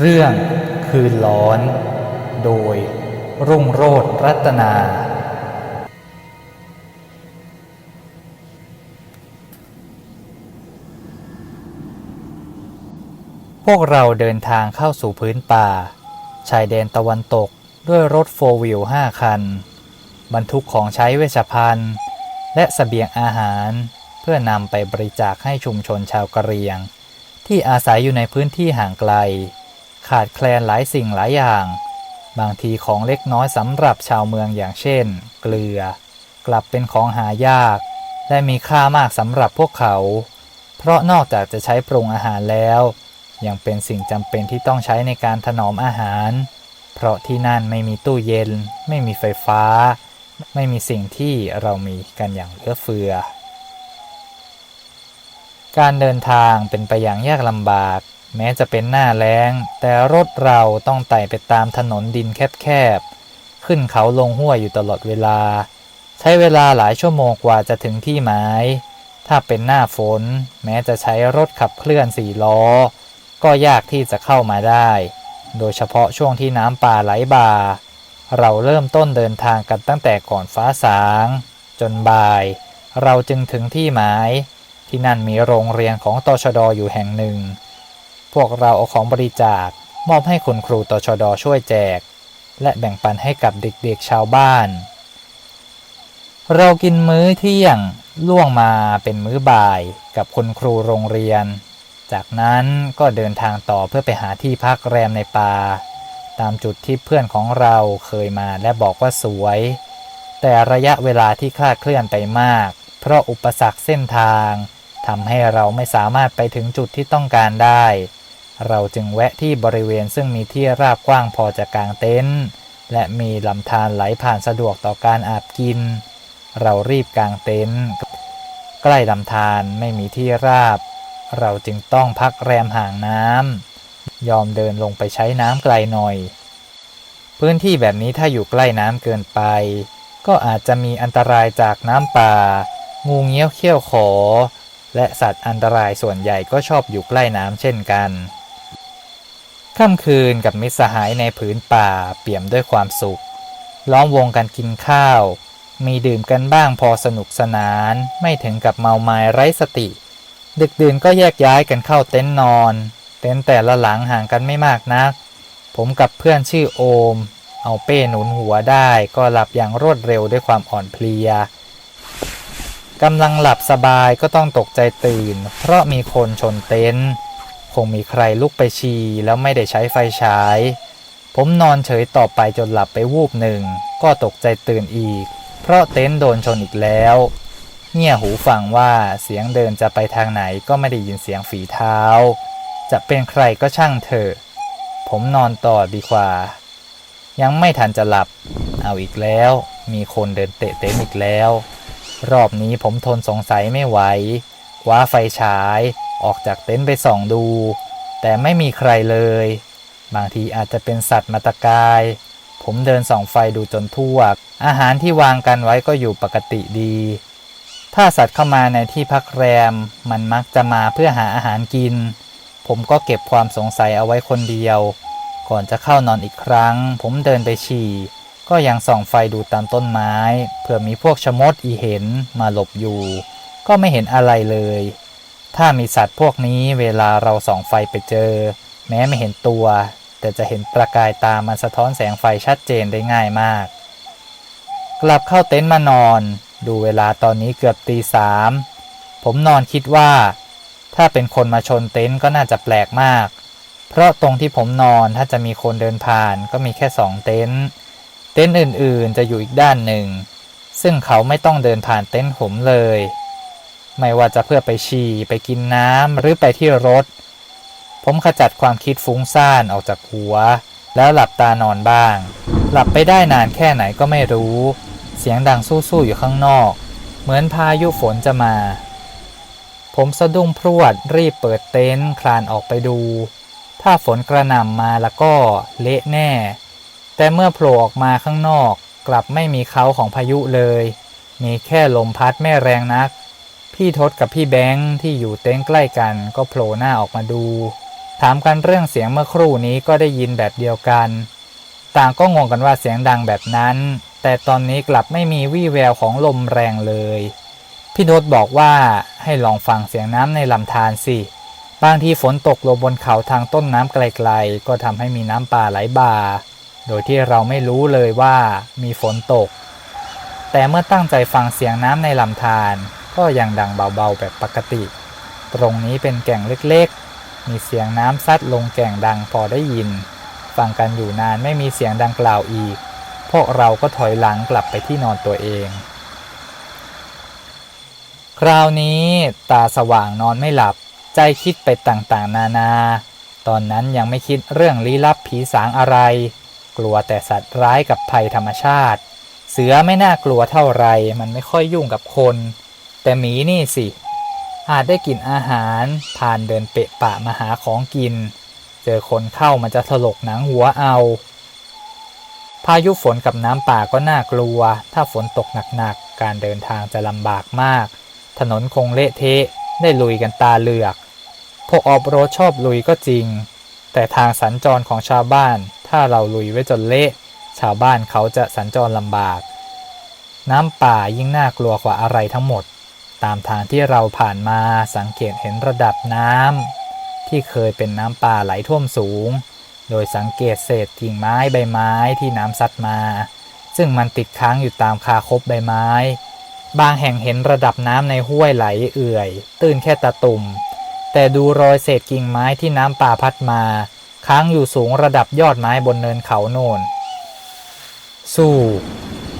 เรื่องคืนร้อน โดยรุ่งโรจน์รัตนา พวกเราเดินทางเข้าสู่พื้นป่า ชายแดนตะวันตกด้วยรถโฟร์วิวห้าคัน บรรทุกของใช้เวชภัณฑ์ และสเสบียงอาหาร เพื่อนำไปบริจาคให้ชุมชนชาวกะเหรี่ยง ที่อาศัยอยู่ในพื้นที่ห่างไกล ขาดแคลนหลายสิ่งหลายอย่าง บางทีของเล็กน้อยสำหรับชาวเมืองอย่างเช่น เกลือ กลับเป็นของหายาก และมีค่ามากสำหรับพวกเขา เพราะนอกจากจะใช้ปรุงอาหารแล้ว ยังเป็นสิ่งจำเป็นที่ต้องใช้ในการถนอมอาหาร เพราะที่นั่นไม่มีตู้เย็น ไม่มีไฟฟ้า ไม่มีสิ่งที่เรามีกันอย่างเหลือเฟือ การเดินทางเป็นไปอย่างยากลำบาก แม้จะเป็นหน้าแล้ง แต่รถเราต้องไต่ไปตามถนนดินแคบๆ ขึ้นเขาลงห้วยอยู่ตลอดเวลา ใช้เวลาหลายชั่วโมงกว่าจะถึงที่หมาย ถ้าเป็นหน้าฝน แม้จะใช้รถขับเคลื่อนสี่ล้อ ก็ยากที่จะเข้ามาได้ โดยเฉพาะช่วงที่น้ำป่าไหลบ่า เราเริ่มต้นเดินทางกันตั้งแต่ก่อนฟ้าสาง จนบ่าย เราจึงถึงที่หมาย ที่นั่นมีโรงเรียนของตชดอยู่แห่งหนึ่ง พวกเราเอาของบริจาคมอบให้คุณครูตชดช่วยแจก และแบ่งปันให้กับเด็กๆชาวบ้าน เรากินมื้อเที่ยงล่วงมาเป็นมื้อบ่ายกับคุณครูโรงเรียน จากนั้นก็เดินทางต่อเพื่อไปหาที่พักแรมในป่าตามจุดที่เพื่อนของเราเคยมาและบอกว่าสวย แต่ระยะเวลาที่คลาดเคลื่อนไปมาก เพราะอุปสรรคเส้นทางทำให้เราไม่สามารถไปถึงจุดที่ต้องการได้ เราจึงแวะที่บริเวณซึ่งมีที่ราบกว้างพอจะกางเต็นท์และมีลำธารไหลผ่านสะดวกต่อการอาบกิน เรารีบกางเต็นท์ใกล้ลำธารไม่มีที่ราบ เราจึงต้องพักแรมห่างน้ำยอมเดินลงไปใช้น้ำไกลหน่อย พื้นที่แบบนี้ถ้าอยู่ใกล้น้ำเกินไป ก็อาจจะมีอันตรายจากน้ำป่า งูเงี้ยวเขี้ยวขอ และสัตว์อันตรายส่วนใหญ่ก็ชอบอยู่ใกล้น้ำเช่นกัน ค่ำคืนกับมิตรสหายในผืนป่าเปี่ยมด้วยความสุข ล้อมวงกันกินข้าว มีดื่มกันบ้างพอสนุกสนานไม่ถึงกับเมาไม้ไร้สติ ดึกดื่นก็แยกย้ายกันเข้าเต็นท์นอน เต็นท์แต่ละหลังห่างกันไม่มากนัก ผมกับเพื่อนชื่อโอม เอาเป้หนุนหัวได้ก็หลับอย่างรวดเร็วด้วยความอ่อนเพลียกำลังหลับสบายก็ต้องตกใจตื่น เพราะมีคนชนเต็นท์ คงมีใครลุกไปฉี่แล้วไม่ได้ใช้ไฟฉาย ผมนอนเฉยต่อไปจนหลับไปวูบหนึ่ง ก็ตกใจตื่นอีก เพราะเต็นท์โดนชนอีกแล้ว เงี่ยหูฟังว่าเสียงเดินจะไปทางไหนก็ไม่ได้ยินเสียงฝีเท้า จะเป็นใครก็ช่างเถอะ ผมนอนต่อดีกว่า ยังไม่ทันจะหลับ เอาอีกแล้ว มีคนเดินเตะเต็นท์อีกแล้ว รอบนี้ผมทนสงสัยไม่ไหวคว้าไฟฉาย ออกจากเต็นท์ไปส่องดู แต่ไม่มีใครเลย บางทีอาจจะเป็นสัตว์มาตะกาย ผมเดินส่องไฟดูจนทั่ว อาหารที่วางกันไว้ก็อยู่ปกติดี ถ้าสัตว์เข้ามาในที่พักแรม มันมักจะมาเพื่อหาอาหารกิน ผมก็เก็บความสงสัยเอาไว้คนเดียว ก่อนจะเข้านอนอีกครั้ง ผมเดินไปฉี่ ก็ยังส่องไฟดูตามต้นไม้เผื่อมีพวกชมดอีเห็นมาหลบอยู่ ก็ไม่เห็นอะไรเลย ถ้ามีสัตว์พวกนี้เวลาเราส่องไฟไปเจอ แม้ไม่เห็นตัว แต่จะเห็นประกายตามันสะท้อนแสงไฟชัดเจนได้ง่ายมาก กลับเข้าเต็นท์มานอน ดูเวลาตอนนี้เกือบตีสามผมนอนคิดว่า ถ้าเป็นคนมาชนเต็นท์ก็น่าจะแปลกมาก เพราะตรงที่ผมนอนถ้าจะมีคนเดินผ่านก็มีแค่สองเต็นท์เต็นท์อื่นๆ จะอยู่อีกด้านหนึ่ง ซึ่งเขาไม่ต้องเดินผ่านเต็นท์ผมเลย ไม่ว่าจะเพื่อไปฉี่ไปกินน้ำหรือไปที่รถ ผมขจัดความคิดฟุ้งซ่านออกจากหัว แล้วหลับตานอนบ้าง หลับไปได้นานแค่ไหนก็ไม่รู้ เสียงดังสู้ๆอยู่ข้างนอก เหมือนพายุฝนจะมา ผมสะดุ้งพรวดรีบเปิดเต็นท์คลานออกไปดู ถ้าฝนกระหน่ำมาแล้วก็เละแน่ แต่เมื่อโผล่ออกมาข้างนอก กลับไม่มีเขาของพายุเลย มีแค่ลมพัดไม่แรงนัก พี่ทศกับพี่แบงค์ที่อยู่เต็นท์ใกล้กันก็โผล่หน้าออกมาดู ถามกันเรื่องเสียงเมื่อครู่นี้ก็ได้ยินแบบเดียวกัน ต่างก็งงกันว่าเสียงดังแบบนั้น แต่ตอนนี้กลับไม่มีวี่แววของลมแรงเลย พี่โนตบอกว่าให้ลองฟังเสียงน้ำในลำธารสิบางทีฝนตกลงบนเขาทางต้นน้ำไกลๆ ก็ทำให้มีน้ำป่าไหลบ่า โดยที่เราไม่รู้เลยว่ามีฝนตก แต่เมื่อตั้งใจฟังเสียงน้ำในลำธาร ก็ยังดังเบาๆแบบปกติ ตรงนี้เป็นแก่งเล็กๆ มีเสียงน้ำซัดลงแก่งดังพอได้ยิน ฟังกันอยู่นานไม่มีเสียงดังกล่าวอีก พวกเราก็ถอยหลังกลับไปที่นอนตัวเอง คราวนี้ตาสว่างนอนไม่หลับ ใจคิดไปต่างๆ นานา ตอนนั้นยังไม่คิดเรื่องลี้ลับผีสางอะไร กลัวแต่สัตว์ร้ายกับภัยธรรมชาติ เสือไม่น่ากลัวเท่าไรมันไม่ค่อยยุ่งกับคน แต่หมีนี่สิ อาจได้กินอาหารผ่านเดินเปะปะมาหาของกิน เจอคนเข้ามันจะถลกหนังหัวเอา พายุฝนกับน้ำป่าก็น่ากลัว ถ้าฝนตกหนักๆ การเดินทางจะลำบากมาก ถนนคงเละเทะได้ลุยกันตาเหลือก พวกออฟโรดชอบลุยก็จริง แต่ทางสัญจรของชาวบ้าน ถ้าเราลุยไว้จนเละ ชาวบ้านเขาจะสัญจรลำบาก น้ำป่ายิ่งน่ากลัวกว่าอะไรทั้งหมด ตามทางที่เราผ่านมาสังเกตเห็นระดับน้ำที่เคยเป็นน้ำป่าไหลท่วมสูง โดยสังเกตเศษกิ่งไม้ใบไม้ที่น้ำซัดมา ซึ่งมันติดค้างอยู่ตามคาคบใบไม้ บางแห่งเห็นระดับน้ำในห้วยไหลเอื่อย ตื้นแค่ตะตุ่ม แต่ดูรอยเศษกิ่งไม้ที่น้ำป่าพัดมา ค้างอยู่สูงระดับยอดไม้บนเนินเขาโน่น สู้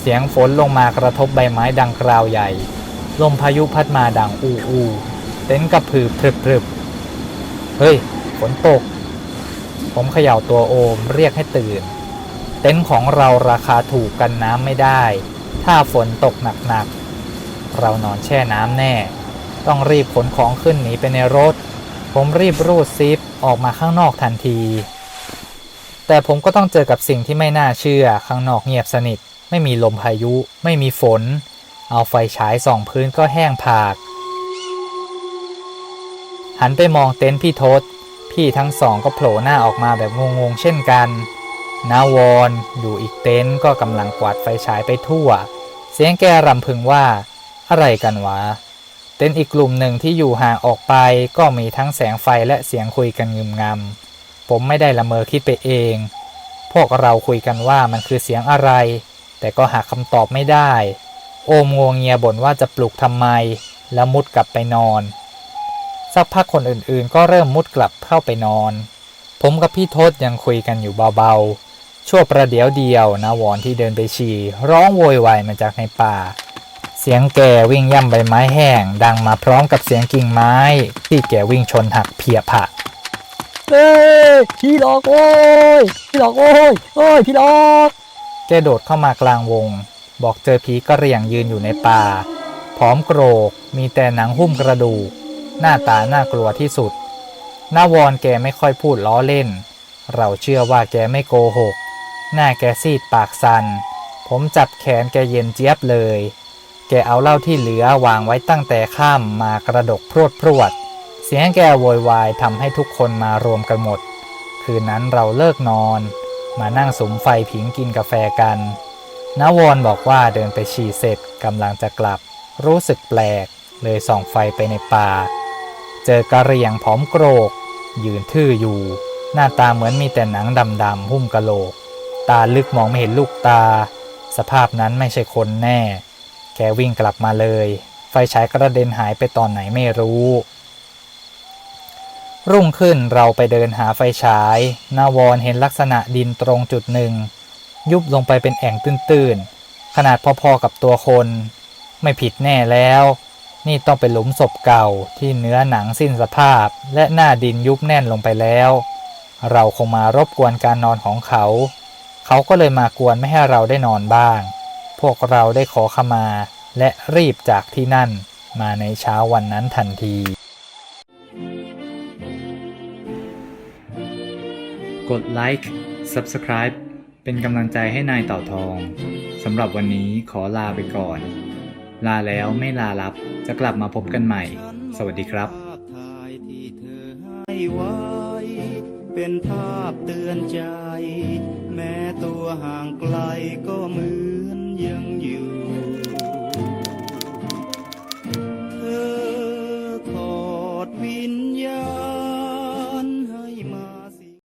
เสียงฝนลงมากระทบใบไม้ดังกราวใหญ่ ลมพายุพัดมาดังอูอูเต็นท์กระพือพรึบพรึบเฮ้ยฝนตก ผมเขย่าตัวโอมเรียกให้ตื่น เต็นท์ของเราราคาถูกกันน้ำไม่ได้ ถ้าฝนตกหนักๆ เรานอนแช่น้ำแน่ ต้องรีบขนของขึ้นหนีไปในรถ ผมรีบรูดซิปออกมาข้างนอกทันที แต่ผมก็ต้องเจอกับสิ่งที่ไม่น่าเชื่อข้างนอกเงียบสนิท ไม่มีลมพายุ ไม่มีฝน เอาไฟฉายส่องพื้นก็แห้งผาก หันไปมองเต็นท์พี่ทศ พี่ทั้งสองก็โผล่หน้าออกมาแบบงงๆเช่นกันนาวอนอยู่อีกเต็นท์ก็กำลังกวาดไฟฉายไปทั่ว เสียงแกรำพึงว่า อะไรกันวะ เต็นท์อีกกลุ่มหนึ่งที่อยู่ห่างออกไปก็มีทั้งแสงไฟและเสียงคุยกันงึมงำผมไม่ได้ละเมอคิดไปเอง พวกเราคุยกันว่ามันคือเสียงอะไร แต่ก็หาคำตอบไม่ได้ โอมงวงเงียบ่นว่าจะปลุกทำไม แล้วมุดกลับไปนอน สักพักคนอื่นๆ ก็เริ่มมุดกลับเข้าไปนอน ผมกับพี่ทศยังคุยกันอยู่เบาๆ ชั่วประเดี๋ยวเดียวนะวอนที่เดินไปฉี่ร้องโวยวายมาจากในป่า เสียงแกวิ่งย่ำใบไม้แห้ง ดังมาพร้อมกับเสียงกิ่งไม้ ที่แกวิ่งชนหักเพียผะเอ้ยพี่หลอกโอ้ยพี่หลอกโอ้ยโอ้ยพี่หลอกแกโดดเข้ามากลางวง บอกเจอผีกระเหรี่ยงยืนอยู่ในป่า ผอมโกรก มีแต่หนังหุ้มกระดูก หน้าตาน่ากลัวที่สุดหน้าวอนแกไม่ค่อยพูดล้อเล่น เราเชื่อว่าแกไม่โกหก หน้าแกซีดปากสัน ผมจับแขนแกเย็นเจี๊ยบเลย แกเอาเหล้าที่เหลือวางไว้ตั้งแต่ข้ามมากระดกพรวดพรวด เสียงแกโวยวายทำให้ทุกคนมารวมกันหมด คืนนั้นเราเลิกนอน มานั่งสมไฟผิงกินกาแฟกัน นวอนบอกว่าเดินไปฉี่เสร็จกำลังจะกลับ รู้สึกแปลก เลยส่องไฟไปในป่า เจอกระเรียงผอมโกรก ยืนทื่ออยู่ หน้าตาเหมือนมีแต่หนังดำๆหุ้มกะโหลก ตาลึกมองไม่เห็นลูกตา สภาพนั้นไม่ใช่คนแน่ แกวิ่งกลับมาเลย ไฟฉายกระเด็นหายไปตอนไหนไม่รู้ รุ่งขึ้นเราไปเดินหาไฟฉายนาวอนเห็นลักษณะดินตรงจุดหนึ่ง ยุบลงไปเป็นแอ่งตื้นๆ ขนาดพอๆกับตัวคน ไม่ผิดแน่แล้ว นี่ต้องเป็นหลุมศพเก่าที่เนื้อหนังสิ้นสภาพ และหน้าดินยุบแน่นลงไปแล้ว เราคงมารบกวนการนอนของเขา เขาก็เลยมากวนไม่ให้เราได้นอนบ้าง พวกเราได้ขอขมา และรีบจากที่นั่นมาในเช้าวันนั้นทันทีกดไลค์ Subscribe เป็นกำลังใจให้นายเต่าทองสำหรับวันนี้ขอลาไปก่อน ลาแล้วไม่ลาลับจะกลับมาพบกันใหม่ สวัสดีครับเป็นภาพเตือนใจ แม้ตัวห่างไกลก็เหมือนยังอยู่